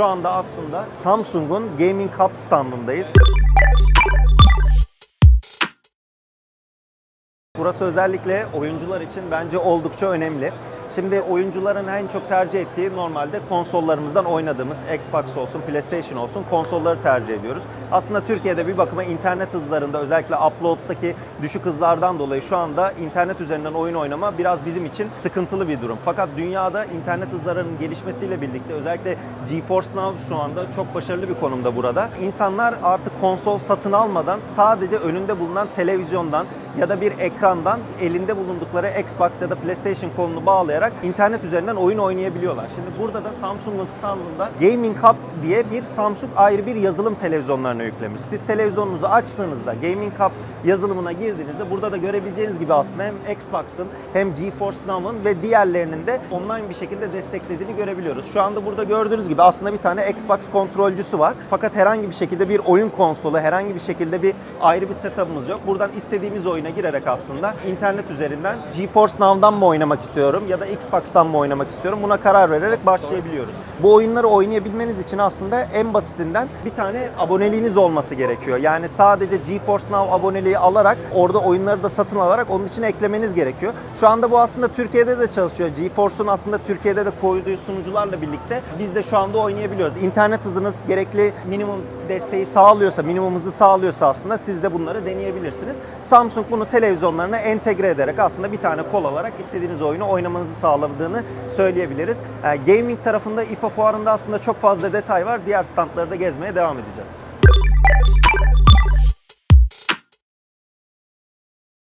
Şu anda aslında Samsung'un Gaming Hub standındayız. Burası özellikle oyuncular için bence oldukça önemli. Şimdi oyuncuların en çok tercih ettiği normalde konsollarımızdan oynadığımız Xbox olsun, PlayStation olsun konsolları tercih ediyoruz. Aslında Türkiye'de bir bakıma internet hızlarında özellikle upload'daki düşük hızlardan dolayı şu anda internet üzerinden oyun oynama biraz bizim için sıkıntılı bir durum. Fakat dünyada internet hızlarının gelişmesiyle birlikte özellikle GeForce Now şu anda çok başarılı bir konumda burada. İnsanlar artık konsol satın almadan sadece önünde bulunan televizyondan ya da bir ekrandan elinde bulundukları Xbox ya da PlayStation kolunu bağlayarak internet üzerinden oyun oynayabiliyorlar. Şimdi burada da Samsung'un standında Gaming Hub diye bir Samsung ayrı bir yazılım televizyonlarına yüklemiş. Siz televizyonunuzu açtığınızda Gaming Hub yazılımına girdiğinizde burada da görebileceğiniz gibi aslında hem Xbox'ın hem GeForce Now'ın ve diğerlerinin de online bir şekilde desteklediğini görebiliyoruz. Şu anda burada gördüğünüz gibi aslında bir tane Xbox kontrolcüsü var. Fakat herhangi bir şekilde bir oyun konsolu, herhangi bir şekilde bir ayrı bir setup'ımız yok. Buradan istediğimiz oyuna girerek aslında internet üzerinden GeForce Now'dan mı oynamak istiyorum ya da Xbox'tan mı oynamak istiyorum buna karar vererek başlayabiliyoruz. Bu oyunları oynayabilmeniz için aslında en basitinden bir tane aboneliğiniz olması gerekiyor. Yani sadece GeForce Now aboneliği alarak orada oyunları da satın alarak onun için eklemeniz gerekiyor. Şu anda bu aslında Türkiye'de de çalışıyor. GeForce'un aslında Türkiye'de de koyduğu sunucularla birlikte biz de şu anda oynayabiliyoruz. İnternet hızınız gerekli minimum desteği sağlıyorsa, minimum hızı sağlıyorsa aslında siz de bunları deneyebilirsiniz. Samsung bunu televizyonlarına entegre ederek aslında bir tane kol alarak istediğiniz oyunu oynamanızı sağladığını söyleyebiliriz. Ee, Gaming tarafında IFA fuarında aslında çok fazla detay var. Diğer standları da gezmeye devam edeceğiz.